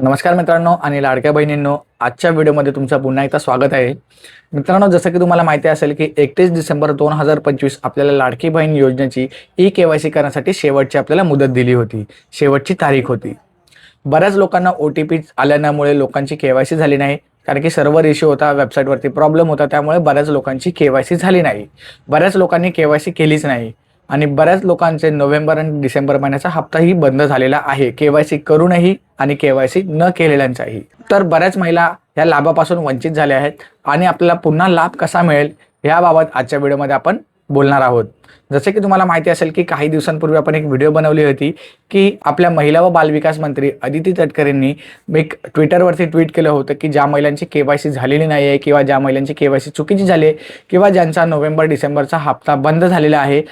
नमस्कार मित्रांनो आणि लाडक्या बहिणींनो आजच्या व्हिडिओमध्ये तुमचं पुन्हा एकदा स्वागत आहे. मित्रांनो जसं की तुम्हाला माहिती असेल की एकतीस डिसेंबर दोन हजार पंचवीस आपल्याला लाडकी बहीण योजनेची ई के वाय सी करण्यासाठी शेवटची आपल्याला मुदत दिली होती. शेवटची तारीख होती. बऱ्याच लोकांना ओ टी पी आल्यामुळे लोकांची के वाय सी झाली नाही. कारण की सर्व्हर इश्यू होता वेबसाईटवरती प्रॉब्लेम होता त्यामुळे बऱ्याच लोकांची के वाय सी झाली नाही. बऱ्याच लोकांनी के वाय सी केलीच नाही. आणि बऱ्याच लोकांचे नोव्हेंबर आणि डिसेंबर महिन्याचा हप्ताही बंद झालेला आहे. के वाय सी करूनही आणि के वाय सी न केलेल्यांचाही. तर बऱ्याच महिला या लाभापासून वंचित झाल्या आहेत आणि आपल्याला पुन्हा लाभ कसा मिळेल याबाबत आजच्या व्हिडिओमध्ये आपण बोलणार आहोत. जसे की तुम्हाला माहिती असेल की काही दिवसांपूर्वी आपण एक व्हिडिओ बनवली होती की आपल्या महिला व बालविकास मंत्री अदिती तटकरेंनी एक ट्विटरवरती ट्विट केलं होतं की ज्या महिलांची के वाय सी झालेली नाही आहे किंवा ज्या महिलांची के वाय सी चुकीची झाली आहे किंवा ज्यांचा नोव्हेंबर डिसेंबरचा हप्ता बंद झालेला आहे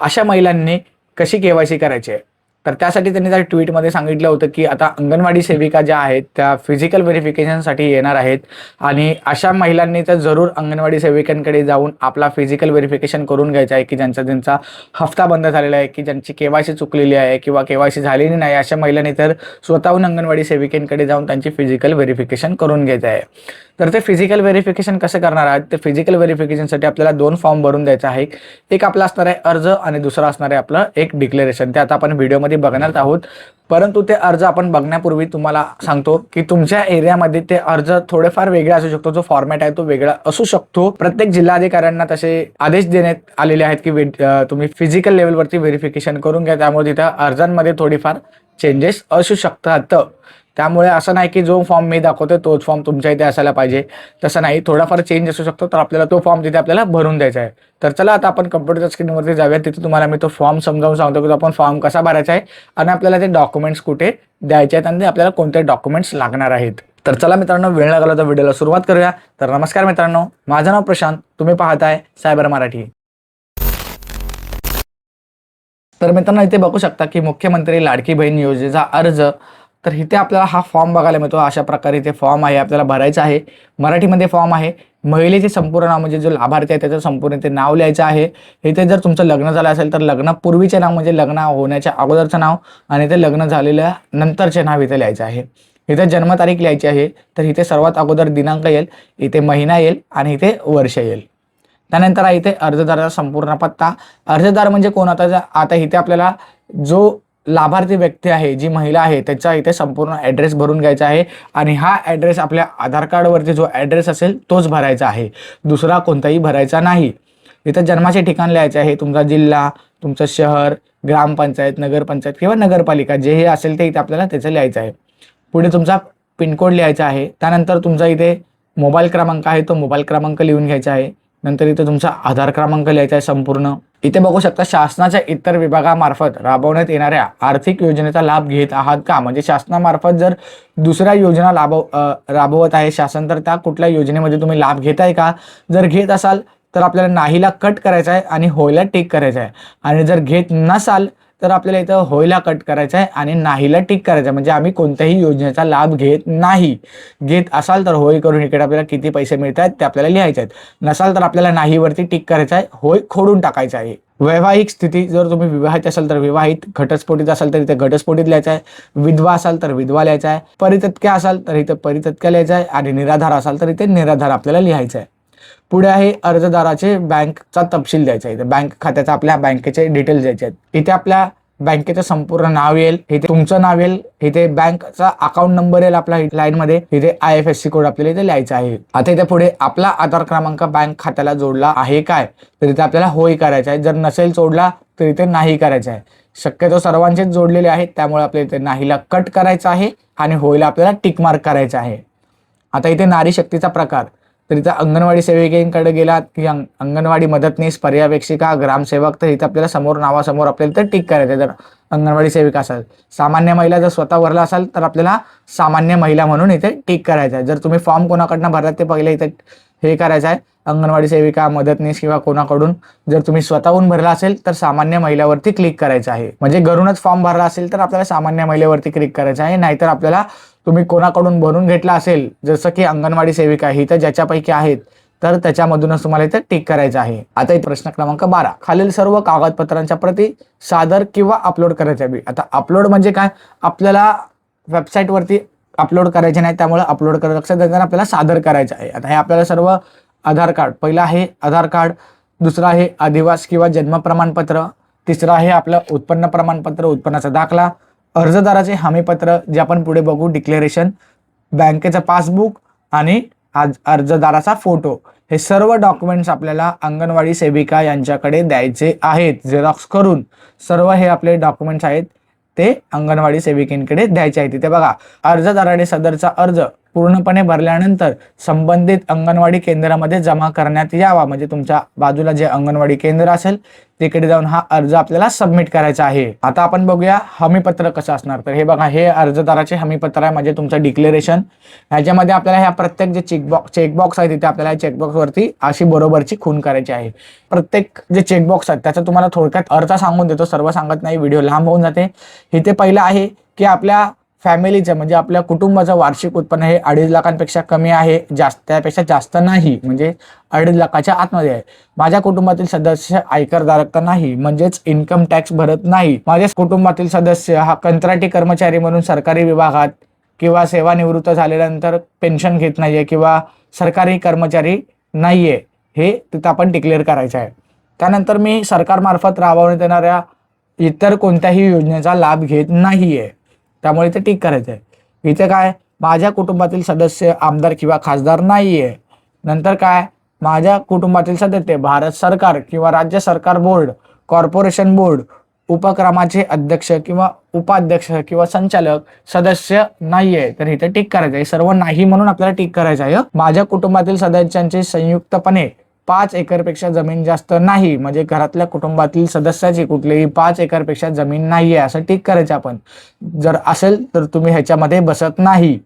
अशा महिलांनी कशी के वाय सी करायची आहे? तर त्यासाठी त्यांनी त्या ट्विटमध्ये सांगितलं होतं की आता अंगणवाडी सेविका ज्या आहेत त्या फिजिकल व्हेरिफिकेशनसाठी येणार आहेत आणि अशा महिलांनी तर जरूर अंगणवाडी सेविकांकडे जाऊन आपला फिजिकल व्हेरिफिकेशन करून घ्यायचा आहे की ज्यांचा ज्यांचा हफ्ता बंद झालेला आहे की ज्यांची केवायसी चुकलेली आहे किंवा केवायसी झालेली नाही अशा महिलांनी तर स्वतःहून अंगणवाडी सेविकेंकडे जाऊन त्यांची फिजिकल व्हेरिफिकेशन करून घ्यायचं आहे. तर ते फिजिकल व्हेरिफिकेशन कसं करणार आहात? ते फिजिकल व्हेरिफिकेशनसाठी आपल्याला दोन फॉर्म भरून द्यायचा आहे. एक आपला असणार आहे अर्ज आणि दुसरा असणार आहे आपलं एक डिक्लेरेशन ते आता आपण व्हिडिओमध्ये बघणार आहोत. परंतु ते अर्ज आपण बघण्यापूर्वी तुम्हाला सांगतो की तुमच्या एरियामध्ये ते अर्ज थोडेफार वेगळे असू शकतो. जो फॉर्मॅट आहे तो वेगळा असू शकतो. प्रत्येक जिल्हाधिकाऱ्यांना तसे आदेश देण्यात आलेले आहेत की तुम्ही फिजिकल लेवलवरती व्हेरिफिकेशन करून घ्या. त्यामुळे तिथं अर्जांमध्ये थोडीफार चेंजेस असू शकतात. त्यामुळे असं नाही की जो फॉर्म मी दाखवतो तोच फॉर्म तुमच्या इथे असायला पाहिजे. तसं नाही थोडाफार चेंज असू शकतो तर आपल्याला तो फॉर्म तिथे आपल्याला भरून द्यायचा आहे. तर चला आता आपण कम्प्युटरच्या स्क्रीनवरती जाऊया तिथे तुम्हाला मी तो फॉर्म समजावून सांगतो की तो आपण फॉर्म कसा भरायचा आहे आणि आपल्याला ते डॉक्युमेंट्स कुठे द्यायचे आहेत आणि आपल्याला कोणते डॉक्युमेंट्स लागणार आहेत. तर चला मित्रांनो वेळ लागला तर व्हिडिओला सुरुवात करूया. तर नमस्कार मित्रांनो माझं नाव प्रशांत तुम्ही पाहताय सायबर मराठी. तर मित्रांनो इथे बघू शकता की मुख्यमंत्री लाडकी बहीण योजनेचा अर्ज तर इथे आपल्याला हा फॉर्म बघायला मिळतो. अशा प्रकारे इथे फॉर्म आहे आपल्याला भरायचा आहे. मराठीमध्ये फॉर्म आहे. महिलेचे संपूर्ण नाव म्हणजे जो लाभार्थी आहे त्याचं संपूर्ण इथे नाव लिहायचं आहे. इथे जर तुमचं लग्न झालं असेल तर लग्नापूर्वीचे नाव म्हणजे लग्न होण्याच्या अगोदरचं नाव आणि ते लग्न झालेल्या नंतरचे नाव इथे लिहायचं आहे. इथे जन्मतारीख लिहायची आहे तर इथे सर्वात अगोदर दिनांक येईल इथे महिना येईल आणि इथे वर्ष येईल. त्यानंतर आहे इथे अर्जदाराचा संपूर्ण पत्ता. अर्जदार म्हणजे कोण? आता आता इथे आपल्याला जो लाभार्थी व्यक्ती आहे जी महिला आहे त्याचा इथे संपूर्ण ॲड्रेस भरून घ्यायचा आहे आणि हा ॲड्रेस आपल्या आधार कार्डवरती जो ॲड्रेस असेल तोच भरायचा आहे. दुसरा कोणताही भरायचा नाही. इथं जन्माचे ठिकाण लिहायचे आहे तुमचा जिल्हा तुमचं शहर ग्रामपंचायत नगरपंचायत किंवा नगरपालिका जे हे असेल ते इथे आपल्याला त्याचं लिहायचं आहे. पुढे तुमचा पिनकोड लिहायचा आहे त्यानंतर तुमचा इथे मोबाईल क्रमांक आहे तो मोबाईल क्रमांक लिहून घ्यायचा आहे. नंतर इथे तुमचा आधार क्रमांक लिहायचा आहे संपूर्ण. इथे बघू शकता शासनाच्या इतर विभागामार्फत राबवण्यात येणाऱ्या आर्थिक योजनेचा लाभ घेत आहात का? म्हणजे शासनामार्फत जर दुसऱ्या योजना लाभव राबवत आहे शासन तर त्या कुठल्या योजनेमध्ये तुम्ही लाभ घेताय का? जर घेत असाल तर आपल्याला नाहीला कट करायचा आहे आणि होयला टिक करायचा आहे. आणि जर घेत नसाल तर आपल्याला इथं होयला कट करायचा आहे आणि नाहीला टिक करायचं आहे. म्हणजे आम्ही कोणत्याही योजनेचा लाभ घेत नाही. घेत असाल तर होय करून इकडे आपल्याला किती पैसे मिळत आहेत ते आपल्याला लिहायचे आहेत नसाल तर आपल्याला नाहीवरती टिक करायचं आहे. होय खोडून टाकायचं आहे. वैवाहिक स्थिती जर तुम्ही विवाहित असाल तर विवाहित घटस्फोटीत असाल तर इथे घटस्फोटीत लिहायचं आहे. विधवा असाल तर विधवा लिहायचा आहे. परितत्क्या असाल तर इथे परितत्क्या लिहायचं आहे. आणि निराधार असाल तर इथे निराधार आपल्याला लिहायचं आहे. पुढे आहे अर्जदाराचे बँकचा तपशील द्यायचा आहे. इथे बँक खात्याचा आपल्या बँकेचे डिटेल्स द्यायचे आहेत. इथे आपल्या बँकेचं संपूर्ण नाव येईल. इथे तुमचं नाव येईल. इथे बँकचा अकाउंट नंबर येईल आपल्या लाईन मध्ये. इथे I F S C code आपल्याला इथे लिहायचा आहे. आता इथे पुढे आपला आधार क्रमांक बँक खात्याला जोडला आहे काय? तर इथे आपल्याला होय करायचा आहे. जर नसेल जोडला तर इथे नाही करायचा आहे. शक्यतो सर्वांचेच जोडलेले आहेत. त्यामुळे आपल्याला इथे नाहीला कट करायचा आहे आणि होयला आपल्याला टिक मार्क करायचा आहे. आता इथे नारी शक्तीचा प्रकार. तर इथं अंगणवाडी सेविकेंकडे गेलात की अंगणवाडी मदतनीस पर्यवेक्षिका ग्रामसेवक तर इथं आपल्याला समोर नावासमोर आपल्याला तर टिक करायचं आहे. जर अंगणवाडी सेविका असाल सामान्य महिला जर स्वतः भरला असाल तर आपल्याला सामान्य महिला म्हणून इथे टिक करायचं आहे. जर तुम्ही फॉर्म कोणाकडनं भरलात ते पहिले इथे हे करायचं आहे. अंगणवाडी सेविका मदतनीस किंवा कोणाकडून जर तुम्ही स्वतःहून भरला असेल तर सामान्य महिलावरती क्लिक करायचं आहे. म्हणजे घरूनच फॉर्म भरला असेल तर आपल्याला सामान्य महिलेवरती क्लिक करायचं आहे. नाहीतर आपल्याला तुम्ही कोणाकडून भरून घेतला असेल जसं की अंगणवाडी सेविका ही तर ज्याच्यापैकी आहेत तर त्याच्यामधूनच तुम्हाला इथे टिक करायचं आहे. आता प्रश्न क्रमांक बारा. खालील सर्व कागदपत्रांच्या प्रती सादर किंवा अपलोड करायचे बी आता अपलोड म्हणजे काय? आपल्याला वेबसाईटवरती अपलोड करायचे नाही त्यामुळे अपलोड करत लक्षात देताना आपल्याला सादर करायचं आहे. आता हे आपल्याला सर्व आधार कार्ड पहिलं आहे आधार कार्ड दुसरं आहे आदिवास किंवा जन्म प्रमाणपत्र तिसरं आहे आपलं उत्पन्न प्रमाणपत्र उत्पन्नाचा दाखला अर्जदाराचे हमीपत्र जे आपण पुढे बघू डिक्लेरेशन बँकेचं पासबुक आणि आज अर्जदाराचा फोटो हे सर्व डॉक्युमेंट्स आपल्याला अंगणवाडी सेविका यांच्याकडे द्यायचे आहेत. झेरॉक्स करून सर्व हे आपले डॉक्युमेंट्स आहेत ते अंगणवाडी सेविकेंकडे द्यायचे आहेत. तिथे बघा अर्जदाराने सदरचा अर्ज पूर्णपणे भरल्यानंतर संबंधित अंगणवाडी केंद्रामध्ये जमा करण्यात यावा. म्हणजे तुमच्या बाजूला जे अंगणवाडी केंद्र असेल तिकडे जाऊन हा अर्ज आपल्याला सबमिट करायचा आहे. आता आपण बघूया हमीपत्र कसं असणार. तर हे बघा हे अर्जदाराचे हमीपत्र आहे. म्हणजे तुमचं डिक्लेरेशन ह्याच्यामध्ये आपल्याला ह्या प्रत्येक जे चेकबॉक्स चेकबॉक्स आहे तिथे आपल्याला चेकबॉक्सवरती अशी बरोबरची खून करायची आहे. प्रत्येक जे चेकबॉक्स आहेत त्याचा तुम्हाला थोडक्यात अर्थ सांगून देतो. सर्व सांगत नाही व्हिडिओ लांब होऊन जाते. इथे पहिलं आहे की आपल्या फॅमिलीचं म्हणजे आपल्या कुटुंबाचं वार्षिक उत्पन्न हे अडीच लाखांपेक्षा कमी आहे जास्त त्यापेक्षा जास्त नाही म्हणजे अडीच लाखाच्या आतमध्ये आहे. माझ्या कुटुंबातील सदस्य आयकरधारक तर नाही म्हणजेच इन्कम टॅक्स भरत नाही. माझ्या कुटुंबातील सदस्य हा कंत्राटी कर्मचारी म्हणून सरकारी विभागात किंवा सेवानिवृत्त झाल्यानंतर पेन्शन घेत नाहीये किंवा सरकारी कर्मचारी नाहीये हे तिथं आपण डिक्लेअर करायचं आहे. त्यानंतर मी सरकारमार्फत राबवण्यात येणाऱ्या इतर कोणत्याही योजनेचा लाभ घेत नाहीये. त्यामुळे इथे टिक करायचं आहे इथे काय? माझ्या कुटुंबातील सदस्य आमदार किंवा खासदार नाहीये. नंतर काय? माझ्या कुटुंबातील सदस्य भारत सरकार किंवा राज्य सरकार बोर्ड कॉर्पोरेशन बोर्ड उपक्रमाचे अध्यक्ष किंवा उपाध्यक्ष किंवा संचालक सदस्य नाहीये. तर इथे टिक करायचं आहे सर्व नाही म्हणून आपल्याला टिक करायचं आहे माझ्या कुटुंबातील सदस्यांचे संयुक्तपणे पाच एकरपेक्षा जमीन जास्त नाही. म्हणजे घरातल्या कुटुंबातील सदस्याची कुठलीही पाच एकरपेक्षा जमीन नाही आहे असं ठीक करायचं आपण. जर असेल तर तुम्ही ह्याच्यामध्ये बसत नाही.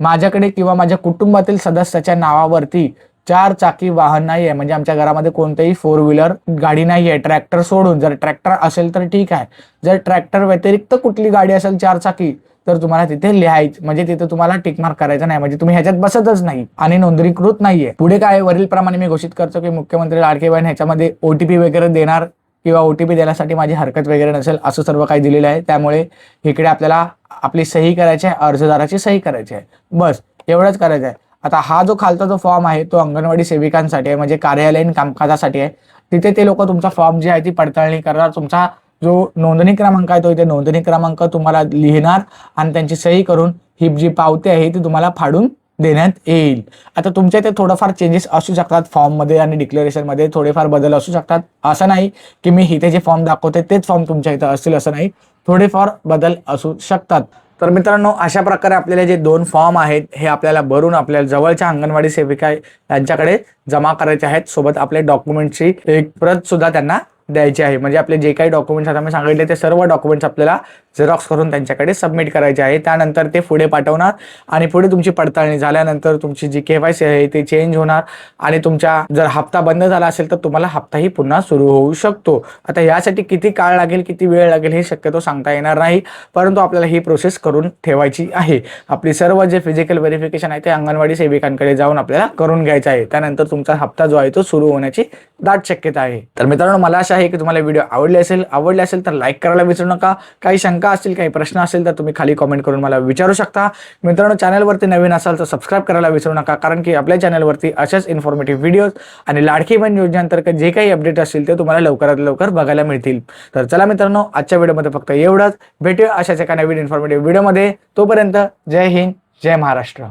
माझ्याकडे किंवा माझ्या कुटुंबातील सदस्याच्या नावावरती चार चाकी वाहन नाही आहे म्हणजे आमच्या घरामध्ये कोणतेही फोर व्हीलर गाडी नाही आहे ट्रॅक्टर सोडून जर ट्रॅक्टर असेल तर ठीक आहे. जर ट्रॅक्टर व्यतिरिक्त कुठली गाडी असेल चार चाकी तर तुम्हाला तिथे लिहायचं म्हणजे तिथे तुम्हाला टिकमार्क करायचं नाही. म्हणजे तुम्ही ह्याच्यात बसतच नाही आणि नोंदणीकृत नाहीये. पुढे काय वरील प्रमाणे मी घोषित करतो की मुख्यमंत्री लाडके बहीण ह्याच्यामध्ये ओटीपी वगैरे देणार किंवा ओटीपी देण्यासाठी माझी हरकत वगैरे नसेल असं सर्व काही दिलेलं आहे. त्यामुळे इकडे आपल्याला आपली सही करायची आहे अर्जदाराची सही करायची आहे. बस एवढंच करायचं आहे. आता हा जो खालचा जो फॉर्म आहे तो अंगणवाडी सेविकांसाठी आहे म्हणजे कार्यालयीन कामकाजासाठी आहे. तिथे ते लोक तुमचा फॉर्म जे आहे ती पडताळणी करणार तुमचा जो नोंदणी क्रमांक आहे तो इथे नोंदणी क्रमांक तुम्हाला लिहिणार आणि त्यांची सही करून ही जी पावती आहे ती तुम्हाला फाडून देण्यात येईल. आता तुमच्या इथे थोडंफार चेंजेस असू शकतात फॉर्ममध्ये आणि डिक्लेरेशनमध्ये थोडेफार बदल असू शकतात. असं नाही की मी इथे जे फॉर्म दाखवते तेच फॉर्म तुमच्या इथं असतील असं नाही. थोडेफार बदल असू शकतात. तर मित्रांनो अशा प्रकारे आपल्याला जे दोन फॉर्म आहेत हे आपल्याला भरून आपल्याला जवळच्या अंगणवाडी सेविका यांच्याकडे जमा करायचे आहेत. सोबत आपल्या डॉक्युमेंटची एक प्रत सुद्धा त्यांना द्यायची आहे. म्हणजे आपले जे काही डॉक्युमेंट्स आता मी सांगितले ते सर्व डॉक्युमेंट्स आपल्याला झेरॉक्स करून त्यांच्याकडे सबमिट करायचे आहे. त्यानंतर ते पुढे पाठवणार आणि पुढे तुमची पडताळणी झाल्यानंतर तुमची जी केवायसी आहे ती चेंज होणार आणि तुमच्या जर हप्ता बंद झाला असेल तर तुम्हाला हप्ताही पुन्हा सुरू होऊ शकतो. आता यासाठी किती काळ लागेल किती वेळ लागेल हे शक्यतो सांगता येणार नाही. परंतु आपल्याला ही प्रोसेस करून ठेवायची आहे. आपली सर्व जे फिजिकल व्हेरिफिकेशन आहे ते अंगणवाडी सेविकांकडे जाऊन आपल्याला करून घ्यायचं आहे. त्यानंतर तुमचा हप्ता जो आहे तो सुरू होण्याची दाट शक्यता आहे. तर मित्रांनो मला आशा आहे की तुम्हाला व्हिडिओ आवडले असेल. आवडले असेल तर लाईक करायला विसरू नका. काही शंका असतील काही प्रश्न असेल तर तुम्ही खाली कमेंट करून मला विचारू शकता. मित्रांनो चॅनलवरती नवीन असाल तर सबस्क्राईब करायला विसरू नका कारण की आपल्या चॅनलवरती अशाच इन्फॉर्मेटिव्ह व्हिडिओज आणि लाडकी बहीण योजनेअंतर्गत जे काही अपडेट असतील ते तुम्हाला लवकरात लवकर बघायला मिळतील. तर चला मित्रांनो आजच्या व्हिडिओमध्ये फक्त एवढंच. भेटूया अशाच एका नवीन इन्फॉर्मेटिव्ह व्हिडिओमध्ये तोपर्यंत जय हिंद जय महाराष्ट्र.